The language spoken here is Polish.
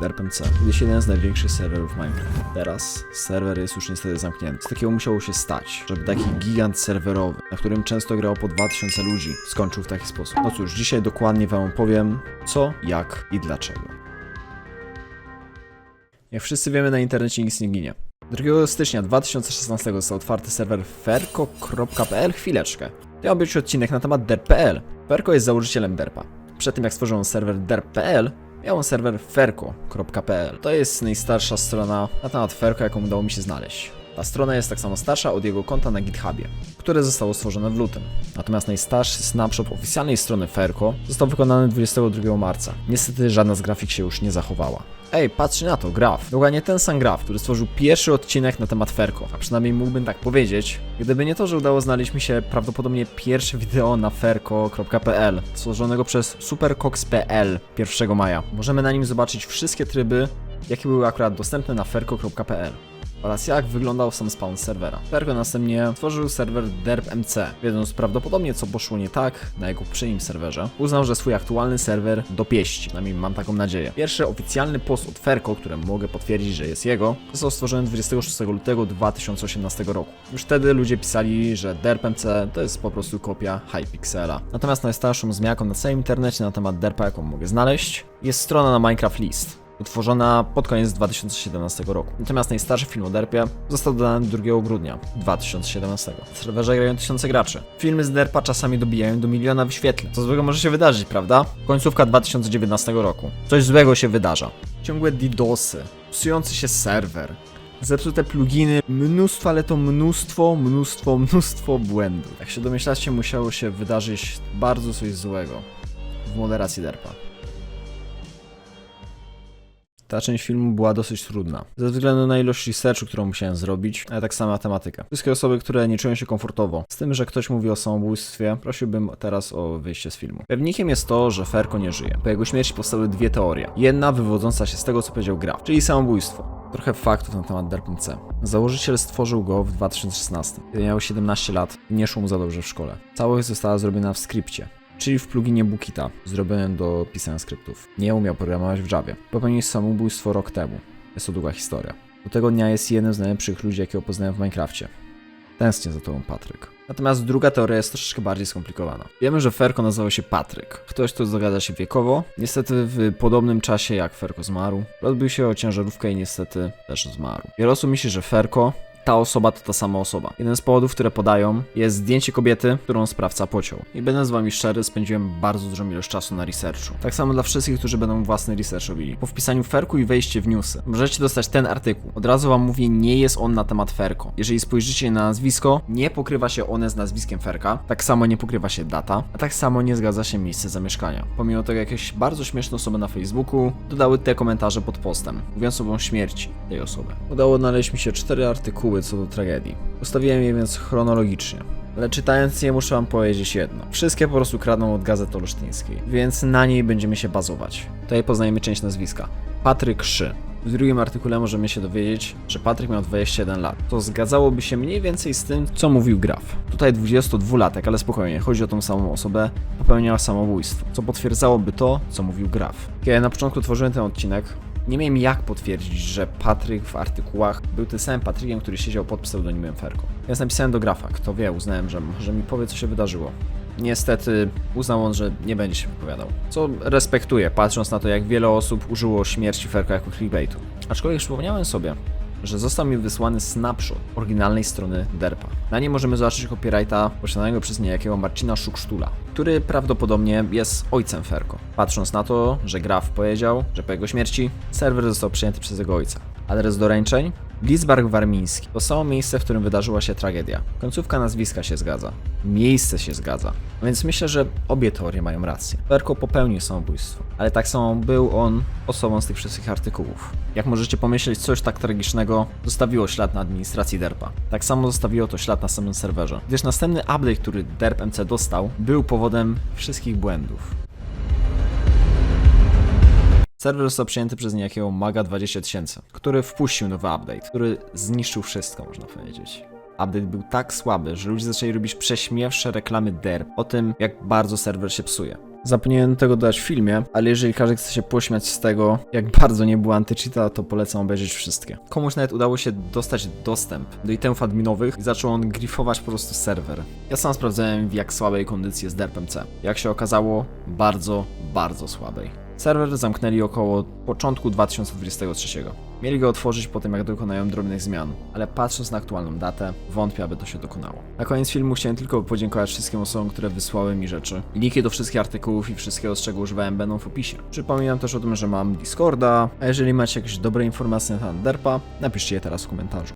DerpMC, kiedyś jeden z największych serwerów Minecraft. Teraz serwer jest już niestety zamknięty. Co takiego musiało się stać, żeby taki gigant serwerowy, na którym często grało po 2000 ludzi, skończył w taki sposób. No cóż, dzisiaj dokładnie wam opowiem co, jak i dlaczego. Jak wszyscy wiemy, na internecie nic nie ginie. 2 stycznia 2016 został otwarty serwer ferko.pl. Chwileczkę. To miał być odcinek na temat derp.pl. Ferko jest założycielem derpa. Przed tym jak stworzył serwer derp.pl, miał on serwer ferko.pl. To jest najstarsza strona na temat Ferko, jaką udało mi się znaleźć. Ta strona jest tak samo starsza od jego konta na GitHubie, które zostało stworzone w lutym. Natomiast najstarszy snapshot oficjalnej strony Ferko został wykonany 22 marca. Niestety żadna z grafik się już nie zachowała. Ej, patrzcie na to, graf. Dokładnie ten sam graf, który stworzył pierwszy odcinek na temat Ferko. A przynajmniej mógłbym tak powiedzieć, gdyby nie to, że udało znaleźć mi się prawdopodobnie pierwsze wideo na ferko.pl, stworzonego przez supercox.pl 1 maja. Możemy na nim zobaczyć wszystkie tryby, jakie były akurat dostępne na ferko.pl oraz jak wyglądał sam spawn serwera. Fergo następnie tworzył serwer derpmc, wiedząc prawdopodobnie co poszło nie tak na jego poprzednim serwerze, uznał, że swój aktualny serwer dopieści, przynajmniej mam taką nadzieję. Pierwszy oficjalny post od Ferko, który mogę potwierdzić, że jest jego, został stworzony 26 lutego 2018 roku. Już wtedy ludzie pisali, że derpmc to jest po prostu kopia Hypixela. Natomiast najstarszą zmianką na całym internecie na temat derpa, jaką mogę znaleźć, jest strona na Minecraft List utworzona pod koniec 2017 roku. Natomiast najstarszy film o derpie został dodany 2 grudnia 2017. W serwerze grają tysiące graczy. Filmy z derpa czasami dobijają do miliona wyświetleń. Co złego może się wydarzyć, prawda? Końcówka 2019 roku. Coś złego się wydarza. Ciągłe DDoSy, psujący się serwer, zepsute pluginy, mnóstwo, ale to mnóstwo, mnóstwo, mnóstwo błędów. Jak się domyślacie, musiało się wydarzyć bardzo coś złego w moderacji derpa. Ta część filmu była dosyć trudna. Ze względu na ilość researchu, którą musiałem zrobić, ale tak sama tematyka. Wszystkie osoby, które nie czują się komfortowo z tym, że ktoś mówi o samobójstwie, prosiłbym teraz o wyjście z filmu. Pewnikiem jest to, że Ferko nie żyje. Po jego śmierci powstały dwie teorie. Jedna wywodząca się z tego, co powiedział Graf, czyli samobójstwo. Trochę faktów na temat DerpMC. Założyciel stworzył go w 2016, kiedy miał 17 lat i nie szło mu za dobrze w szkole. Całość została zrobiona w skrypcie, czyli w pluginie Bookita, zrobionym do pisania skryptów. Nie umiał programować w Javie. Popełnił samobójstwo rok temu. Jest to długa historia. Do tego dnia jest jednym z najlepszych ludzi, jakiego poznałem w Minecrafcie. Tęsknię za tobą, Patryk. Natomiast druga teoria jest troszeczkę bardziej skomplikowana. Wiemy, że Ferko nazywał się Patryk. Ktoś, kto zgadza się wiekowo. Niestety w podobnym czasie jak Ferko zmarł. Rozbił się o ciężarówkę i niestety też zmarł. Wiele osób myśli, że Ferko ta osoba to ta sama osoba. Jeden z powodów, które podają, jest zdjęcie kobiety, którą sprawca pociął. I będę z wami szczery, spędziłem bardzo dużą ilość czasu na researchu. Tak samo dla wszystkich, którzy będą własny research robili. Po wpisaniu Ferku i wejście w newsy, możecie dostać ten artykuł. Od razu wam mówię, nie jest on na temat Ferko. Jeżeli spojrzycie na nazwisko, nie pokrywa się one z nazwiskiem Ferka, tak samo nie pokrywa się data, a tak samo nie zgadza się miejsce zamieszkania. Pomimo tego jakieś bardzo śmieszne osoby na Facebooku dodały te komentarze pod postem, mówiąc o śmierci tej osoby. Udało odnaleźć mi się cztery artykuły co do tragedii. Ustawiłem je więc chronologicznie. Ale czytając je muszę wam powiedzieć jedno. Wszystkie po prostu kradną od gazety olsztyńskiej, więc na niej będziemy się bazować. Tutaj poznajemy część nazwiska. Patryk Szy. W drugim artykule możemy się dowiedzieć, że Patryk miał 21 lat. To zgadzałoby się mniej więcej z tym, co mówił Graf. Tutaj 22-latek, ale spokojnie, chodzi o tą samą osobę, popełniała samobójstwo, co potwierdzałoby to, co mówił Graf. Kiedy na początku tworzyłem ten odcinek, nie miałem jak potwierdzić, że Patryk w artykułach był tym samym Patrykiem, który siedział pod pseudonimem Ferko. Więc napisałem do grafa, kto wie, uznałem, że może mi powie, co się wydarzyło. Niestety uznał on, że nie będzie się wypowiadał. Co respektuję, patrząc na to, jak wiele osób użyło śmierci Ferka jako clickbaitu. Aczkolwiek przypomniałem sobie, że został mi wysłany snapshot oryginalnej strony Derpa. Na niej możemy zobaczyć copyrighta posiadanego przez niejakiego Marcina Szuksztula, który prawdopodobnie jest ojcem Ferko. Patrząc na to, że Graf powiedział, że po jego śmierci serwer został przyjęty przez jego ojca. Adres doręczeń? Lisbark Warmiński. To samo miejsce, w którym wydarzyła się tragedia. Końcówka nazwiska się zgadza. Miejsce się zgadza. A więc myślę, że obie teorie mają rację. Ferko popełnił samobójstwo, ale tak samo był on osobą z tych wszystkich artykułów. Jak możecie pomyśleć, coś tak tragicznego zostawiło ślad na administracji Derpa. Tak samo zostawiło to ślad na samym serwerze. Gdyż następny update, który Derp MC dostał, był powodem wszystkich błędów. Serwer został przyjęty przez niejakiego Maga 20 tysięcy, który wpuścił nowy update, który zniszczył wszystko, można powiedzieć. Update był tak słaby, że ludzie zaczęli robić prześmiewsze reklamy derp o tym, jak bardzo serwer się psuje. Zapomniałem tego dodać w filmie, ale jeżeli każdy chce się pośmiać z tego, jak bardzo nie było antycheata, to polecam obejrzeć wszystkie. Komuś nawet udało się dostać dostęp do itemów adminowych i zaczął on grifować po prostu serwer. Ja sam sprawdzałem w jak słabej kondycji jest DRPMC. Jak się okazało, bardzo, bardzo słabej. Serwer zamknęli około początku 2023. Mieli go otworzyć po tym, jak dokonają drobnych zmian, ale patrząc na aktualną datę, wątpię, aby to się dokonało. Na koniec filmu chciałem tylko podziękować wszystkim osobom, które wysłały mi rzeczy. Linki do wszystkich artykułów i wszystkiego, z czego używałem, będą w opisie. Przypominam też o tym, że mam Discorda, a jeżeli macie jakieś dobre informacje na temat derpa, napiszcie je teraz w komentarzu.